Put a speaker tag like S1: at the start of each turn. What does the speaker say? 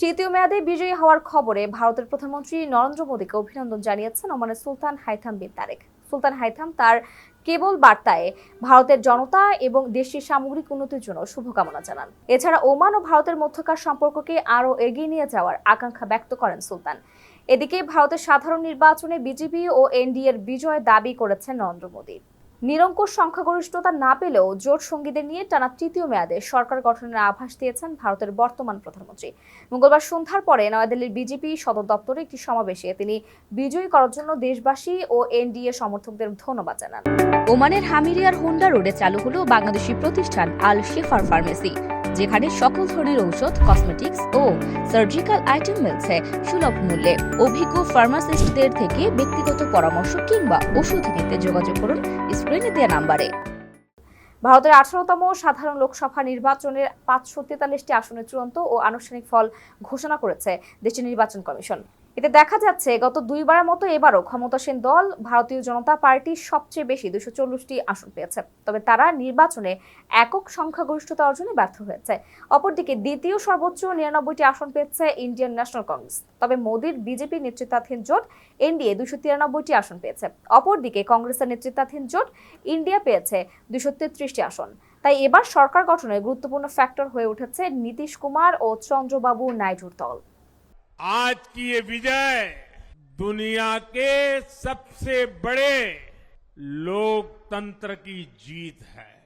S1: তৃতীয় মেয়াদে বিজয়ী হওয়ার খবরে ভারতের প্রধানমন্ত্রী নরেন্দ্র মোদীকে অভিনন্দন জানিয়েছেন ওমানের সুলতান হাইথাম বিন তারেক। সুলতান হাইথাম তার কেবল বার্তায় ভারতের জনতা এবং দেশটির সামগ্রিক উন্নতির জন্য শুভকামনা জানান। এছাড়া ওমান ও ভারতের মধ্যকার সম্পর্ককে আরও এগিয়ে নিয়ে যাওয়ার আকাঙ্ক্ষা ব্যক্ত করেন সুলতান। এদিকে ভারতের সাধারণ নির্বাচনে বিজেপি ও এনডিএর বিজয় দাবি করেছেন নরেন্দ্র মোদী। নিরঙ্কুশ সংখ্যাগরিষ্ঠতা না পেলেও জোট সঙ্গীদের নিয়ে টানা তৃতীয় মেয়াদে সরকার গঠনের আভাস দিয়েছেন ভারতের বর্তমান প্রধানমন্ত্রী। মঙ্গলবার সন্ধ্যার পরে নয়াদিল্লির বিজেপি সদর দপ্তরে একটি সমাবেশে তিনি বিজয়ী করার জন্য দেশবাসী ও এনডিএ সমর্থকদের ধন্যবাদ জানান।
S2: ওমানের হামিরিয়ার হোন্ডা রোডে চালু হলো বাংলাদেশি প্রতিষ্ঠান আল শেফার ফার্মেসি। যেখানে সকল ধরনের ঔষধ কসমেটিক্স ও সার্জিক্যাল আইটেম মিলছে। সুলভ মূল্যে অভিজ্ঞ ফার্মাসিস্টদের থেকে ব্যক্তিগত পরামর্শ কিংবা ওষুধ নিতে যোগাযোগ করুন স্ক্রিনে দেওয়া নাম্বারে।
S1: ভারতের আঠারোতম সাধারণ লোকসভা নির্বাচনের পাঁচশো তেতাল্লিশটি আসনের চূড়ান্ত ও আনুষ্ঠানিক ফল ঘোষণা করেছে দেশটির নির্বাচন কমিশন। এতে দেখা যাচ্ছে, গত দুইবারের মতো এবারও ক্ষমতাসীন দল ভারতীয় জনতা পার্টি সবচেয়ে বেশি দুশো চল্লিশটি আসন পেয়েছে। তবে তারা নির্বাচনে একক সংখ্যাগরিষ্ঠতা অর্জনে ব্যর্থ হয়েছে। অপরদিকে দ্বিতীয় সর্বোচ্চ নিরানব্বইটি আসন পেয়েছে ইন্ডিয়ান ন্যাশনাল কংগ্রেস। তবে মোদীর বিজেপি নেতৃত্বাধীন জোট এনডিএ দুশো তিরানব্বইটি আসন পেয়েছে। অপরদিকে কংগ্রেসের নেতৃত্বাধীন জোট ইন্ডিয়া পেয়েছে দুশো তেত্রিশটি আসন। তাই এবার সরকার গঠনে গুরুত্বপূর্ণ ফ্যাক্টর হয়ে উঠেছে নীতিশ কুমার ও চন্দ্রবাবু নাইডুর দল।
S3: आज की ये विजय दुनिया के सबसे बड़े लोकतंत्र की जीत है।